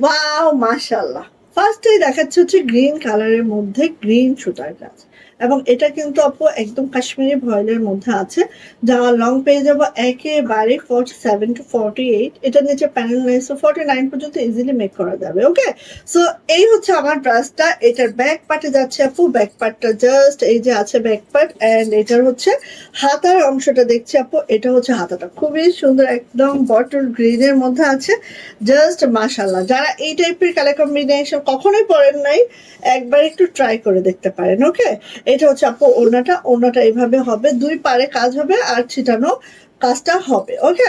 Wow মাশাল্লাহ ফার্স্টেই দেখাচ্ছে হচ্ছে গ্রিন কালারের মধ্যে গ্রিন সুতার কাজ। এবং এটা কিন্তু আপু একদম কাশ্মীরি ভয়েলের মধ্যে আছে। যা লং পেয়ে যাব একেবারে forty seven two forty eight এটা নিচে প্যানেল সো ফর্টি নাইন পর্যন্ত ইজিলি মেক করা যাবে ওকে সো এই হচ্ছে আমার ড্রেসটা এটার ব্যাক পার্টে যাচ্ছে আপু ব্যাক পার্টটা জাস্ট এই যে আছে ব্যাক পার্ট অ্যান্ড এটার হচ্ছে হাতার অংশটা দেখছি আপু, এটা হচ্ছে হাতাটা। খুবই সুন্দর একদম বটল গ্রিনের মধ্যে আছে জাস্ট মাশাল্লাহ যারা এই টাইপের কালার কম্বিনেশন কখনোই পরেন নাই, একবার একটু ট্রাই করে দেখতে পারেন ওকে এটা হচ্ছে, আপু ওনাটা ওনাটা এইভাবে হবে। দুই পারে কাজ হবে আর ছিটানো কাজটা হবে। ওকে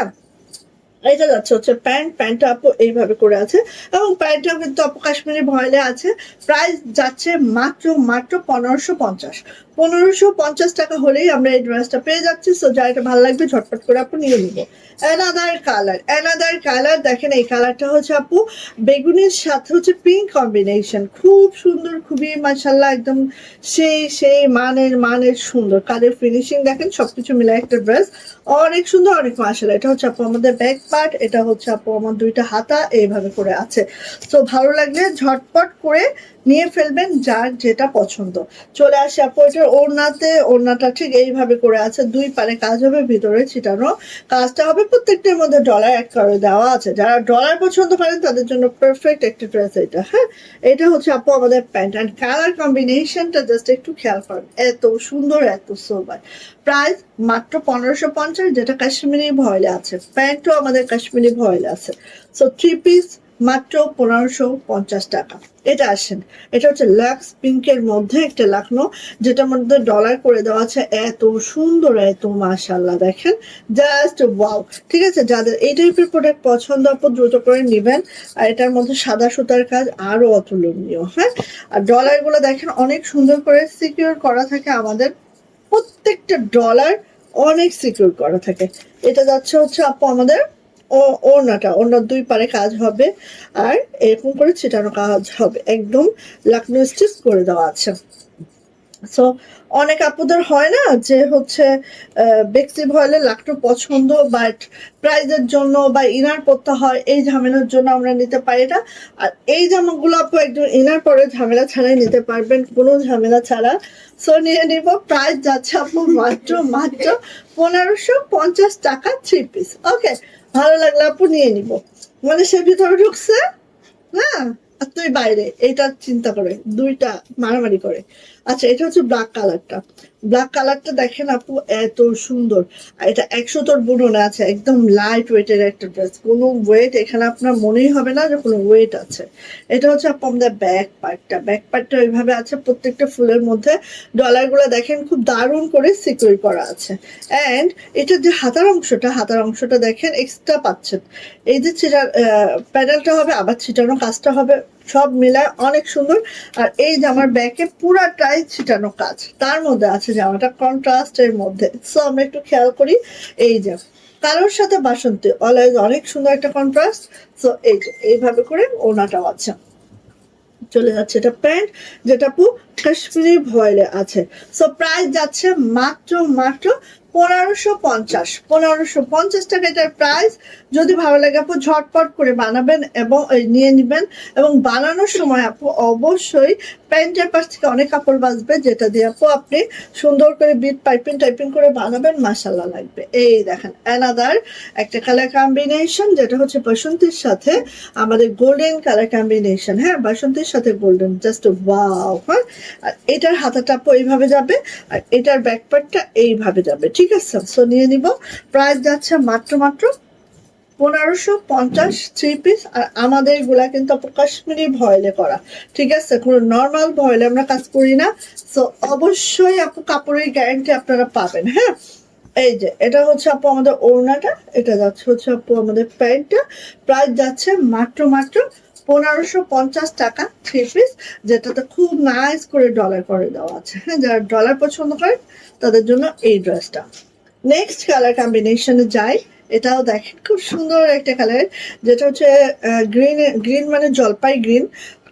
এটা যাচ্ছে হচ্ছে প্যান্ট। প্যান্টটা আপু এইভাবে করে আছে। এবং প্যান্টটাও কিন্তু আপু কাশ্মীরি ভয়লে আছে। প্রাইস যাচ্ছে মাত্র মাত্র পনেরোশো পঞ্চাশ। পনেরোশো পঞ্চাশ টাকা হলেই আমরা এই ড্রেসটা পেয়ে যাচ্ছি। সো যা এটা ভালো লাগবে, ঝটপট করে আপু নিয়ে নিব। অ্যানাদার কালার অ্যানাদার কালার দেখেন এই কালারটা হচ্ছে আপু, বেগুনের সাথে হচ্ছে পিঙ্ক কম্বিনেশন খুব সুন্দর, খুবই মাসাল্লাহ একদম সেই সেই মানের মানের সুন্দর। কালের ফিনিশিং দেখেন, সবকিছু মিলে একটা ড্রেস অনেক সুন্দর, অনেক মাসাল্লাহ এটা হচ্ছে আপু আমাদের ব্যাক পার্ট এটা হচ্ছে আপু আমার দুইটা হাতা, এইভাবে করে আছে। তো ভালো লাগলে ঝটপট করে নিয়ে ফেলবেন যার যেটা পছন্দ। চলে আসে আপু এটার ওড়নাতে, ওড়নাটা ঠিক এইভাবে করে আছে, দুই পারে কাজ হবে, ভিতরে ছিটানো কাজটা হবে। প্রত্যেকটার মধ্যে ডলার অ্যাড করে দেওয়া আছে। যারা ডলার পছন্দ করেন, তাদের জন্য পারফেক্ট একটা ড্রেস এটা হ্যাঁ? এটা হচ্ছে আপু আমাদের প্যান্ট অ্যান্ড কালার কম্বিনেশনটা জাস্ট একটু খেয়াল করেন। এত সুন্দর, এত সোবার প্রাইস মাত্র পনেরোশো পঞ্চাশ, যেটা কাশ্মীরি ভয়েলে আছে। প্যান্টও আমাদের কাশ্মীরি ভয়েলে আছে। সো থ্রি পিস মাত্র পনেরোশো পঞ্চাশ টাকা। এটা আসেন। এটা হচ্ছে লাক্স পিঙ্কের মধ্যে একটা লাখনো যেটার মধ্যে ডলার করে দেওয়া আছে। এত সুন্দর, এত মাশাল্লাহ দেখেন। জাস্ট ওয়াও ঠিক আছে, যাদের এই টাইপের প্রোডাক্ট পছন্দ, আপু দ্রুত করে নেবেন। আর এটার মধ্যে সাদা সুতার কাজ আরও অতুলনীয় হ্যাঁ? আর ডলারগুলো দেখেন, অনেক সুন্দর করে সিকিউর করা থাকে আমাদের। প্রত্যেকটা ডলার অনেক সিকিউর করা থাকে। এটা যাচ্ছে হচ্ছে, আপু, আমাদের ওড়নাটা ওড়নার দুই পারে কাজ হবে, আর এরকম করে ছিটানো কাজ হবে। একদম লাকনো স্টিচ করে দেওয়া আছে। সো অনেক আপুদের হয় না যে হচ্ছে বেক্সি ভয়েলে লাকটো পছন্দ বাট প্রাইজের জন্য বা ইনার পরতে হয়, এই ঝামেলার জন্য আমরা নিতে পারি না আর এই জামাগুলো আপু একদম ইনার পরে ঝামেলা ছাড়াই নিতে পারবেন, কোনো ঝামেলা ছাড়া। সো নিয়ে নিব প্রাইস যাচ্ছে আপু মাত্র মাত্র পনেরোশো পঞ্চাশ টাকা থ্রি পিস ওকে ভালো লাগলে আপু, নিয়ে নিব। মানে সে ভিতরে ঢুকছে হ্যাঁ আর তুই বাইরে এটা চিন্তা করে, দুইটা মারামারি করে। আচ্ছা এটা হচ্ছে ব্ল্যাক কালারটা ব্ল্যাক কালারটা দেখেন আপু, এত সুন্দর। এটা একশো তোর বুননে আছে, একদম লাইট ওয়েটের একটা ড্রেস কোনো ওয়েট এখানে আপনার মনেই হবে না যে কোনো ওয়েট আছে। এটা হচ্ছে আপু আমাদের ব্যাক পার্টটা ব্যাক পার্টটা ওইভাবে আছে প্রত্যেকটা ফুলের মধ্যে। ডলারগুলো দেখেন খুব দারুণ করে সিকিউর করা আছে। অ্যান্ড এটার যে হাতার অংশটা হাতার অংশটা দেখেন এক্সট্রা পাচ্ছেন। এই যে ছিটা প্যাডেলটা হবে, আবার ছিটানো কাজটা হবে। সব মিলায় অনেক সুন্দর। আর এই জামার ব্যাকে পুরাটাই ছিটানো কাজ। তার মধ্যে আছে জামাটা কন্ট্রাস্টের মধ্যে। সো আমরা একটু খেয়াল করি। এই যে, কালোর সাথে বাসন্তী। অলওয়েজ অনেক সুন্দর একটা কন্ট্রাস্ট সো এই এইভাবে করে ওনাটাও আছে। চলে যাচ্ছে এটা প্যান্ট। যেটা পু কাশ্মীরি ভয়েলে আছে। সো প্রাইস যাচ্ছে মাত্র মাত্র পনেরোশো পঞ্চাশ। পনেরোশো পঞ্চাশ টাকা এটার প্রাইস যদি ভালো লাগে আপু, ঝটপট করে বানাবেন এবং নিয়ে নেবেন। এবং বানানোর সময় আপু, অবশ্যই প্যান্টের পাশ থেকে অনেক কাপড় বাঁচবে, যেটা দিয়ে আপু আপনি সুন্দর করে বিট পাইপিং টাইপিং করে বানাবেন মাসাল্লাহ লাগবে। এই দেখেন অ্যানাদার একটা কালার কম্বিনেশন যেটা হচ্ছে বাসন্তীর সাথে আমাদের গোল্ডেন কালার কম্বিনেশন হ্যাঁ বাসন্তীর সাথে গোল্ডেন জাস্ট ওয়াও হ্যাঁ? আর এটার হাতাটা আপু এইভাবে যাবে, আর এটার ব্যাকপার্টটা এইভাবে যাবে, ঠিক আছে? সো নিয়ে নিব। প্রাইস যাচ্ছে মাত্র মাত্র পনেরোশো পঞ্চাশ থ্রি পিস আর আমাদেরগুলা কিন্তু কাশ্মীরি ভয়েলে করা, ঠিক আছে? কোনো নর্মাল ভয়েলে আমরা কাজ করি না। সো অবশ্যই আপু কাপড়ের গ্যারান্টি আপনারা পাবেন হ্যাঁ? এই যে, এটা হচ্ছে আপু আমাদের ওড়নাটা, এটা যাচ্ছে হচ্ছে আপু আমাদের প্যান্টটা। প্রাইস যাচ্ছে মাত্র মাত্র পনেরোশো পঞ্চাশ টাকা থ্রি পিস যেটাতে খুব নাইস করে ডলার করে দেওয়া আছে। হ্যাঁ যারা ডলার পছন্দ করেন, তাদের জন্য এই ড্রেসটা নেক্সট কালার কম্বিনেশনে যাই, এটাও দেখেন খুব সুন্দর একটা কালার যেটা হচ্ছে গ্রিন গ্রিন মানে জলপাই গ্রিন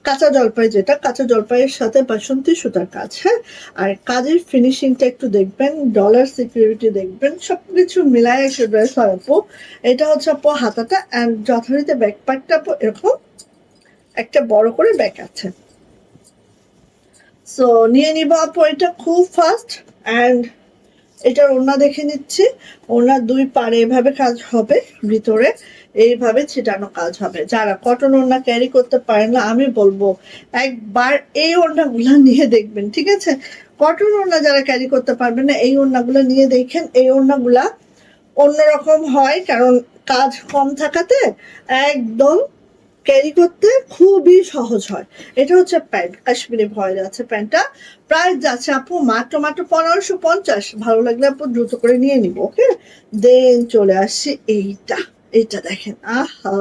কাঁচা জলপাই যেটা, কাঁচা জলপাইয়ের সাথে বাসন্তী সুতার কাজ হ্যাঁ? আর কাজের ফিনিশিংটা একটু দেখবেন ডলার সিকিউরিটি দেখবেন, সবকিছু মিলায় একটা ড্রেস হয় আপু। এটা হচ্ছে আপু হাতাটা অ্যান্ড যথারীতি ব্যাকপ্যাকটা আপু এরকম একটা বড় করে ব্যাক আছে। সো নিয়ে নিব আপু এটা খুব ফাস্ট অ্যান্ড এটার ওড়না দেখে নিচ্ছি। ওনার দুই পারে এভাবে কাজ হবে, ভিতরে এইভাবে ছিটানো কাজ হবে। যারা কটন ওড়না ক্যারি করতে পারেন না, আমি বলব একবার এই ওড়নাগুলো নিয়ে দেখবেন, ঠিক আছে? কটন ওড়না যারা ক্যারি করতে পারবে না, এই ওড়নাগুলো নিয়ে দেখেন, এই ওড়নাগুলা অন্যরকম হয় কারণ কাজ কম থাকাতে একদম ক্যারি করতে খুবই সহজ হয়। এটা হচ্ছে প্যান্ট, কাশ্মীরি ভয়েল আছে প্যান্টটা। প্রায় যাচ্ছে আপু মাত্র মাত্র পনেরোশো পঞ্চাশ। ভালো লাগলে আপু দ্রুত করে নিয়ে নিব, ওকে? দেন চলে আসছি এইটা এইটা দেখেন, আহা!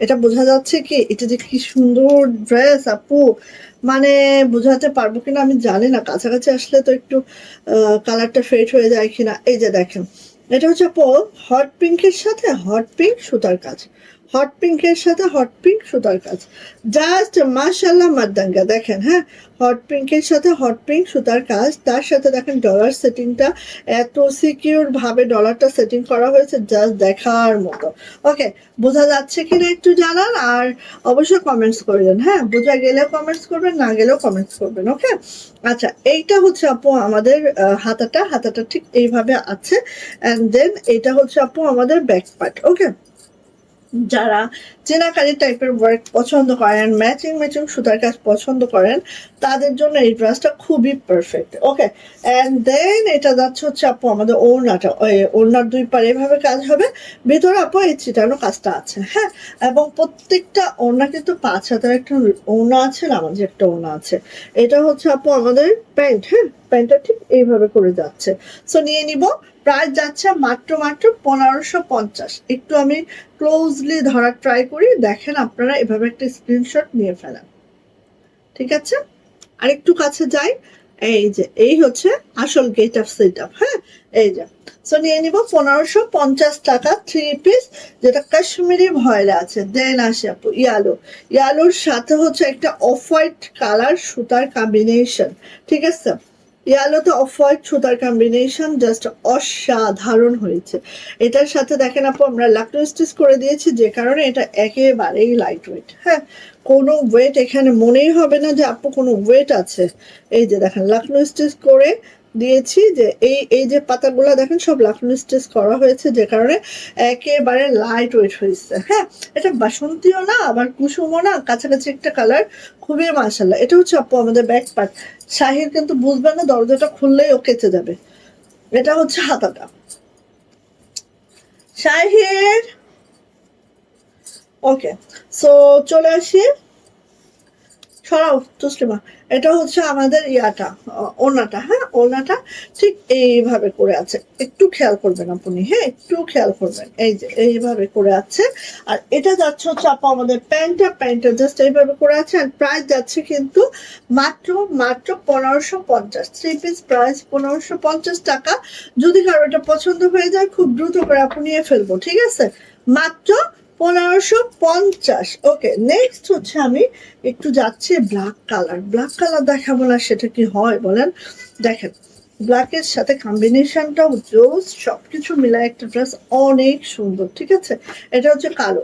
এটা বোঝা যাচ্ছে কি, এটা যে কি সুন্দর ড্রেস আপু। মানে বোঝাতে পারব কিনা আমি জানি না, কাছাকাছি আসলে তো একটু কালারটা ফেড হয়ে যায় কিনা। এই যে দেখেন, এটা হচ্ছে আপু হট পিঙ্কের সাথে হট পিঙ্ক সুতার কাজ। হট পিঙ্কের সাথে হট পিঙ্ক সুতার কাজ। জাস্ট মাশাল্লাহ মাদ্দাঙ্গা দেখেন হ্যাঁ? হট পিঙ্কের সাথে হট পিঙ্ক সুতার কাজ। তার সাথে দেখেন ডলার সেটিংটা এত সিকিউর ভাবে ডলারটা সেটিং করা হয়েছে জাস্ট দেখার মতো। ওকে বোঝা যাচ্ছে কিনা একটু জানান আর অবশ্যই কমেন্টস করবেন হ্যাঁ? বোঝা গেলে কমেন্টস করবেন, না গেলেও কমেন্টস করবেন ওকে আচ্ছা এইটা হচ্ছে আপু আমাদের হাতাটা। হাতাটা ঠিক এইভাবে আছে। অ্যান্ড দেন এটা হচ্ছে আপু আমাদের ব্যাক পার্ট ওকে যারা চেনাকারি টাইপের ওয়ার্ক পছন্দ করেন ম্যাচিং ম্যাচিং সুতার কাজ পছন্দ করেন, তাদের জন্য এই ড্রেসটা খুবই পারফেক্ট ওকে অ্যান্ড দেন এটা যাচ্ছে হচ্ছে আপু আমাদের ওড়নাটা। ওই ওড়নার দুই পারে এভাবে কাজ হবে, ভিতরে আপু এই ছিটানো কাজটা আছে হ্যাঁ? এবং প্রত্যেকটা ওড়না কিন্তু পাঁচ হাতের একটা ওড়না আছে আমাদের একটা ওড়না আছে। এটা হচ্ছে আপু আমাদের প্যান্ট হ্যাঁ? প্যান্টটা ঠিক এইভাবে করে যাচ্ছে। সো নিয়ে নিব। প্রাইস যাচ্ছে মাত্র মাত্র পনেরোশো পঞ্চাশ। একটু আমি ক্লোজলি ধরার ট্রাই করি, দেখেন আপনারা এভাবে একটা স্ক্রিনশট নিয়ে ফেলেন। ঠিক আছে? আর একটু কাছে যাই। এই যে, এই হচ্ছে আসল গেট আপ সেট আপ হ্যাঁ? এই যে সো নিয়ে নিব পনেরোশো পঞ্চাশ টাকা থ্রি পিস যেটা কাশ্মীরি ভয়েলে আছে। দেন আসে আপু ইয়ালো ইয়ালোর সাথে হচ্ছে একটা অফ হোয়াইট কালার সুতার কম্বিনেশন ঠিক আছে? ইয়ালোতে অফ হোয়াইট সুতার কম্বিনেশন জাস্ট অসাধারণ হয়েছে। এটার সাথে দেখেন আপু, আমরা লাকনো স্টিচ করে দিয়েছি, যে কারণে এটা একেবারেই লাইট ওয়েট হ্যাঁ কোনো ওয়েট এখানে মনেই হবে না যে আপু, কোনো ওয়েট আছে। এই যে দেখেন লাকনো স্টিচ করে দিয়েছি যে এই এই যে পাতাগুলো দেখেন সব লাকনো স্টিচ করা হয়েছে যে কারণে একেবারে লাইট ওয়েট হয়েছে। হ্যাঁ এটা বাসন্তীও না, আবার কুসুমও না, কাছাকাছি একটা কালার খুবই মাসাল্লাহ এটা হচ্ছে আপু আমাদের ব্যাক পার্ট শাহির কিন্তু বুঝবে না, দরজাটা খুললেই ও কেচে যাবে। এটা হচ্ছে হাতাটা। শাহির ওকে সো চলে আসি। সরাও তুসলিমা। এটা হচ্ছে আমাদের ইয়াটা আহ, ওড়নাটা হ্যাঁ? ওড়নাটা ঠিক এইভাবে করে আছে। একটু খেয়াল করবেন আপনি হ্যাঁ? একটু খেয়াল করবেন। এই যে এইভাবে করে আছে। আর এটা যাচ্ছে হচ্ছে আপু আমাদের প্যান্টটা প্যান্টটা জাস্ট এইভাবে করে আছে। আর প্রাইস যাচ্ছে কিন্তু মাত্র মাত্র পনেরোশো পঞ্চাশ। থ্রি পিস প্রাইস পনেরোশো পঞ্চাশ টাকা। যদি কারও এটা পছন্দ হয়ে যায় খুব দ্রুত করে আপনি নিয়ে ফেলব ঠিক আছে? মাত্র পনেরোশো পঞ্চাশ। ওকে নেক্সট হচ্ছে আমি একটু যাচ্ছি ব্ল্যাক কালার ব্ল্যাক কালার দেখাবো না, সেটা কি হয় বলেন? দেখেন ব্ল্যাকের সাথে কম্বিনেশনটাও জোস সবকিছু মিলায় একটা ড্রেস অনেক সুন্দর, ঠিক আছে? এটা হচ্ছে কালো।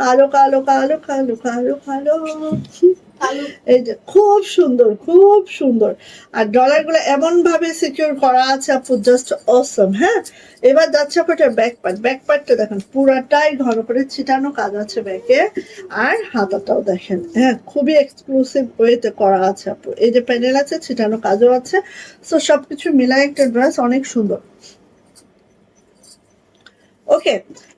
কালো কালো কালো কালো কালো কালো এই যে খুব সুন্দর খুব সুন্দর। আর ডলারগুলো এমন ভাবে সিকিউর করা আছে, আপু জাস্ট অসম হ্যাঁ? এবার যাচ্ছে আপু এটা ব্যাক পার্ট ব্যাক পার্টটা দেখেন, পুরাটাই ঘন করে ছিটানো কাজ আছে ব্যাকে আর হাতাটাও দেখেন হ্যাঁ খুবই এক্সক্লুসিভ ওয়েতে করা আছে, আপু। এই যে প্যানেল আছে, ছিটানো কাজও আছে। সো সবকিছু মিলাই একটা ড্রেস অনেক সুন্দর। ওকে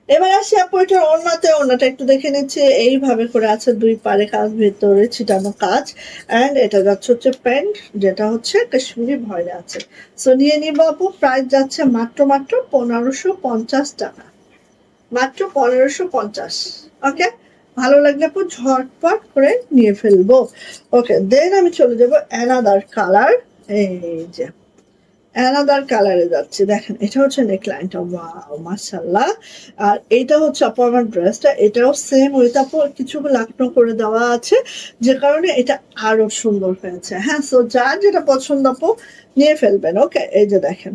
এবার আসি আপু এটার ওড়নাতে ওড়নাটা একটু দেখে নিচ্ছি। এইভাবে করে আছে দুই পারে কাজ, ভেতরে ছিটানো কাজ। অ্যান্ড এটা যাচ্ছে হচ্ছে প্যান্ট যেটা হচ্ছে কাশ্মীরি ভয়েলে আছে। সো নিয়ে নিব আপু প্রাইস যাচ্ছে মাত্র মাত্র পনেরোশো পঞ্চাশ টাকা। মাত্র পনেরোশো পঞ্চাশ। ওকে ভালো লাগলে আপু ঝটপট করে নিয়ে ফেলব। ওকে দেন আমি চলে যাব অ্যানাদার কালার এই যে অ্যানাদার কালারে যাচ্ছে। দেখেন, এটা হচ্ছে নেকলাইনটা ওয়াও মাশাল্লাহ আর এটা হচ্ছে আপু ড্রেসটা এটাও সেম ওই আপু, কিছু লাকনো করে দেওয়া আছে। যে কারণে এটা আরও সুন্দর হয়েছে। হ্যাঁ সো যার যেটা পছন্দ আপু, নিয়ে ফেলবেন। ওকে এই যে দেখেন।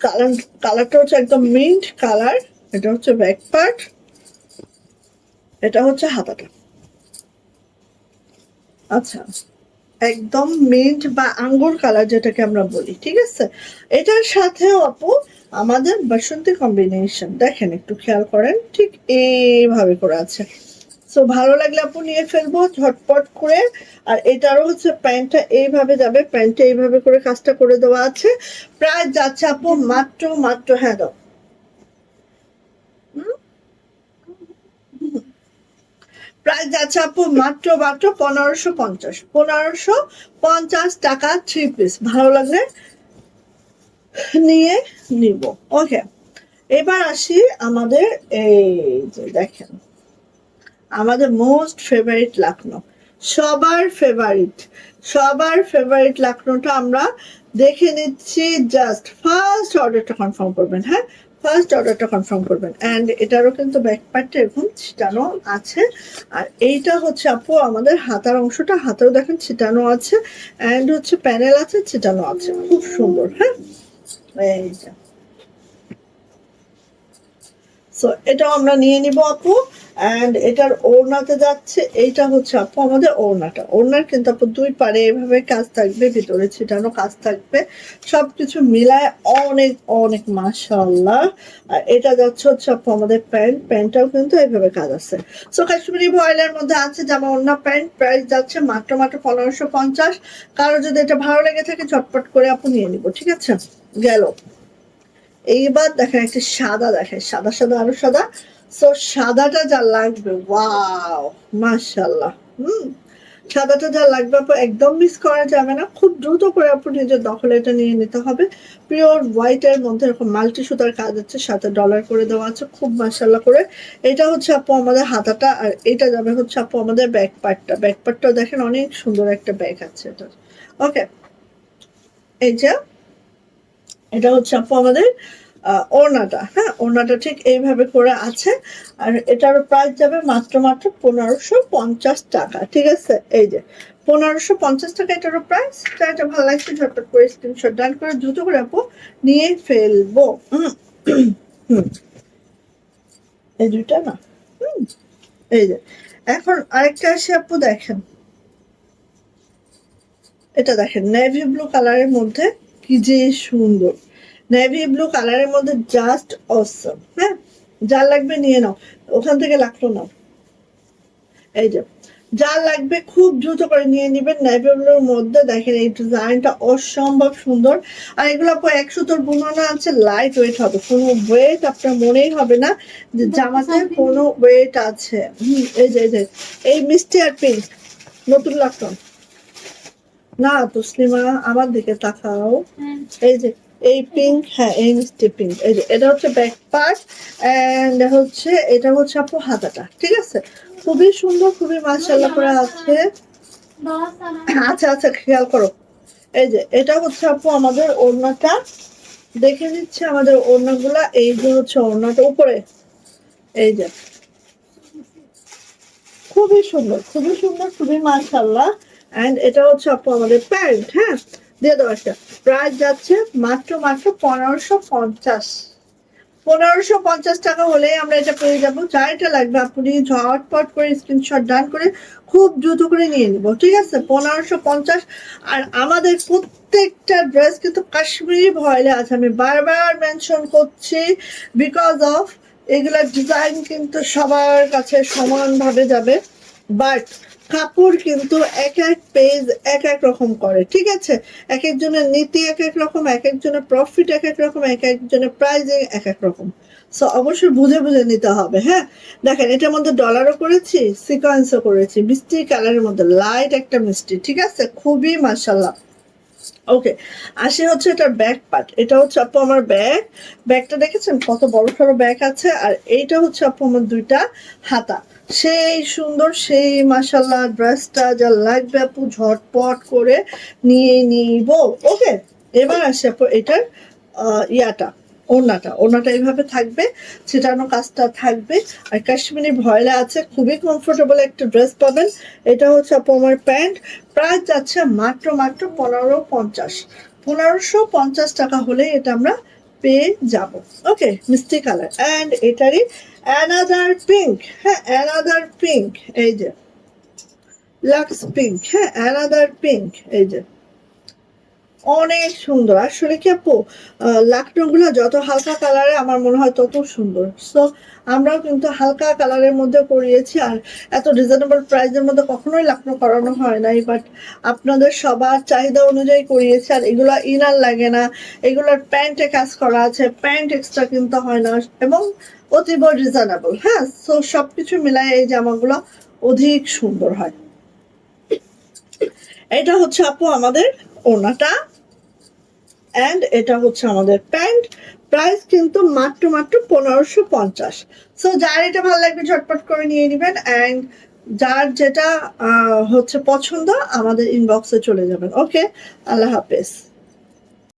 কালার কালারটা হচ্ছে একদম মিন্ট কালার এটা হচ্ছে ব্যাক পার্ট এটা হচ্ছে হাতাটা। আচ্ছা। একদম মিন্ট বা আঙ্গুর কালার যেটাকে আমরা বলি, ঠিক আছে? এটার সাথেও আপু আমাদের বাসন্তী কম্বিনেশন দেখেন একটু খেয়াল করেন, ঠিক এইভাবে করে আছে। সো ভালো লাগলে আপু নিয়ে ফেলব, ঝটপট করে। আর এটারও হচ্ছে প্যান্টটা এইভাবে যাবে, প্যান্টটা এইভাবে করে কাজটা করে দেওয়া আছে। প্রায় যাচ্ছে আপু মাত্র মাত্র হ্যাঁ দাও। প্রায় যাচ্ছে আপু মাত্র মাত্র পনেরোশো পঞ্চাশ। পনেরোশো পঞ্চাশ টাকা থ্রি পিস ভালো লাগলে নিয়ে নিব। ওকে এবার আসি আমাদের এই যে দেখেন, আমাদের মোস্ট ফেভারিট লাকনো। সবার ফেভারিট সবার ফেভারিট লাকনোটা আমরা দেখে নিচ্ছি জাস্ট ফার্স্ট অর্ডারটা কনফার্ম করবেন হ্যাঁ? ফার্স্ট অর্ডারটা কনফার্ম করবেন। অ্যান্ড এটারও কিন্তু ব্যাকপার্টটা এরকম ছিটানো আছে। আর এইটা হচ্ছে আপু, আমাদের হাতার অংশটা, হাতেও দেখেন ছিটানো আছে। অ্যান্ড হচ্ছে প্যানেল আছে, ছিটানো আছে। খুব সুন্দর হ্যাঁ? এই যে সো এটাও আমরা নিয়ে নিব আপু। অ্যান্ড এটার ওড়নাতে যাচ্ছে, এইটা হচ্ছে আপু আমাদের ওড়নাটা। ওড়নার কিন্তু আপু দুই পারে এভাবে কাজ থাকবে, ভিতরে ছিটানো কাজ থাকবে। সবকিছু মিলায় অনেক অনেক মাশাল্লাহ এটা যাচ্ছে হচ্ছে আপু আমাদের প্যান্ট। প্যান্টটাও কিন্তু এইভাবে কাজ আছে। সো কাশ্মীরি ভয়েলের মধ্যে আছে জামা ওড়না, প্যান্ট প্রাইস যাচ্ছে মাত্র মাত্র পনেরোশো পঞ্চাশ। কারও যদি এটা ভালো লেগে থাকে চটপট করে আপু নিয়ে নিব, ঠিক আছে? গেল। এইবার দেখেন একটা সাদা, দেখেন, সাদা সাদা, আরও সাদা। সো সাদাটা যা লাগবে ওয়াও মাশাল্লাহ হুম। সাদাটা যা লাগবে, আপু একদম মিস করা যাবে না। খুব দ্রুত করে আপু নিজের দখলে এটা নিয়ে নিতে হবে। পিওর হোয়াইট এর মধ্যে এরকম মাল্টি সুতার কাজ আছে, সাথে ডলার করে দেওয়া আছে, খুব মাশাল্লাহ করে। এটা হচ্ছে আপু আমাদের হাতাটা, আর এটা যাবে হচ্ছে আপু আমাদের ব্যাক পার্টটা ব্যাক পার্টটাও দেখেন অনেক সুন্দর একটা ব্যাগ আছে এটা ওকে এই যে এটা হচ্ছে আপু আমাদের ওড়নাটা। হ্যাঁ ওড়নাটা ঠিক এইভাবে করে আছে। আর এটার প্রাইস যাবে মাত্র মাত্র পনেরোশো পঞ্চাশ টাকা, ঠিক আছে? এই যে, পনেরোশো পঞ্চাশ টাকা এটারও প্রাইস এটা ভালো লাগছে, ঝটপট করে স্ক্রিনশট ডান করে দ্রুত করে আপু নিয়ে ফেলব। এই দুইটা না? এই যে, এখন আরেকটা আসে আপু দেখেন। এটা দেখেন নেভি ব্লু কালারের মধ্যে কি যে সুন্দর। নেভি ব্লু কালারের মধ্যে জাস্ট অসম হ্যাঁ? যার লাগবে নিয়ে নাও। ওখান থেকে লাগল না এই যে যার লাগবে খুব দ্রুত করে নিয়ে নেবেন নেভি ব্লুর মধ্যে। দেখেন এই ডিজাইনটা অসম্ভব সুন্দর। আর এগুলো আপু একশো তোর বুনানো আছে লাইট ওয়েট হবে। কোনো ওয়েট আপনার মনেই হবে না যে জামাতে কোনো ওয়েট আছে। হুম এই যে এই যে এই মিষ্টি আর পিঙ্ক নতুন লাগতো না তসলিমা আমার দিকে তাকাও। এই যে এই পিঙ্ক হ্যাঁ এই মিষ্টি পিঙ্ক এই যে এটা হচ্ছে ব্যাক পার্ট এন্ড হচ্ছে এটা হচ্ছে আপু হাতাটা ঠিক আছে? খুবই সুন্দর খুবই মাশাআল্লাহ করে আছে। আচ্ছা আচ্ছা খেয়াল করো। এই যে এটা হচ্ছে আপু আমাদের ওড়নাটা। দেখে নিচ্ছে আমাদের ওড়নাগুলা এই যে হচ্ছে ওড়নাটা উপরে। এই যে। খুবই সুন্দর খুবই সুন্দর খুবই মাশাআল্লাহ। এন্ড এটা হচ্ছে আপু আমাদের প্যান্ট হ্যাঁ? দিয়ে দাও একটা। প্রাইস যাচ্ছে মাত্র মাত্র পনেরোশো পঞ্চাশ। পনেরোশো পঞ্চাশ টাকা হলে আমরা এটা পেয়ে যাব। যা এটা লাগবে আপনি ঝটপট করে স্ক্রিনশট ডান করে খুব দ্রুত করে নিয়ে নিব, ঠিক আছে? পনেরোশো পঞ্চাশ। আর আমাদের প্রত্যেকটা ড্রেস কিন্তু কাশ্মীরি ভয়েলে আছে। আমি বারবার মেনশন করছি বিকজ অফ এগুলার ডিজাইন কিন্তু সবার কাছে সমানভাবে যাবে। বাট কাপড় কিন্তু এক এক পেজ এক এক রকম করে, ঠিক আছে? এক একজনের নীতি এক এক রকম, এক একজনের প্রফিট এক এক রকম, এক একজনের প্রাইজিং এক এক রকম। সো অবশ্যই বুঝে বুঝে নিতে হবে হ্যাঁ? দেখেন, এটার মধ্যে ডলারও করেছি সিকোয়েন্সও করেছি, মিষ্টি কালারের মধ্যে লাইট একটা মিষ্টি, ঠিক আছে? খুবই মাসাল্লাহ ওকে আসি হচ্ছে এটার ব্যাক পার্ট এটা হচ্ছে আপু আমার ব্যাগ ব্যাগটা দেখেছেন? কত বড় সড়ো ব্যাগ আছে। আর এইটা হচ্ছে আপু আমার দুইটা হাতা। সেই সুন্দর, সেই মাসাল্লাহ ড্রেসটা যা লাগবে আপু, ঝটপট করে নিয়ে নিব। ওকে এবার আসি আপু এটার ইয়াটা। ওড়নাটা ওড়নাটা এইভাবে থাকবে, ছিটানো কাজটা থাকবে। আর কাশ্মীরি ভয়লা আছে, খুবই কমফোর্টেবল একটা ড্রেস পাবেন। এটা হচ্ছে আপু প্যান্ট, প্রাইস যাচ্ছে মাত্র মাত্র পনেরো পঞ্চাশ। পনেরোশো পঞ্চাশ টাকা হলে এটা আমরা পেয়ে যাব। ওকে মিষ্টি কালার অ্যান্ড এটারই অ্যানাদার পিঙ্ক হ্যাঁ অ্যানাদার পিঙ্ক এই যে লাক্স পিঙ্ক হ্যাঁ অ্যানাদার পিঙ্ক এই যে। অনেক সুন্দর। আসলে কি আপু লাকডাউনগুলো যত হালকা কালারে আমার মনে হয় তত সুন্দর। সো আমরাও কিন্তু হালকা কালারের মধ্যে করিয়েছি আর এত রিজনেবল প্রাইসের মধ্যে কখনোই লাকনো করানো হয় নাই। বাট আপনাদের সবার চাহিদা অনুযায়ী করিয়েছি আর এগুলো ইনার লাগে না। এগুলোর প্যান্টে কাজ করা আছে প্যান্ট এক্সট্রা কিনতে হয় না এবং অতীব রিজনেবল হ্যাঁ? সো সবকিছু মিলাই এই জামাগুলো অধিক সুন্দর হয়। এটা হচ্ছে আপু আমাদের ওনাটা অ্যান্ড এটা হচ্ছে আমাদের প্যান্ট। প্রাইস কিন্তু মাত্র মাত্র পনেরোশো পঞ্চাশ। সো যার এটা ভালো লাগবে ঝটপট করে নিয়ে নেবেন অ্যান্ড যার যেটা হচ্ছে পছন্দ, আমাদের ইনবক্সে চলে যাবেন। ওকে আল্লাহ হাফেজ।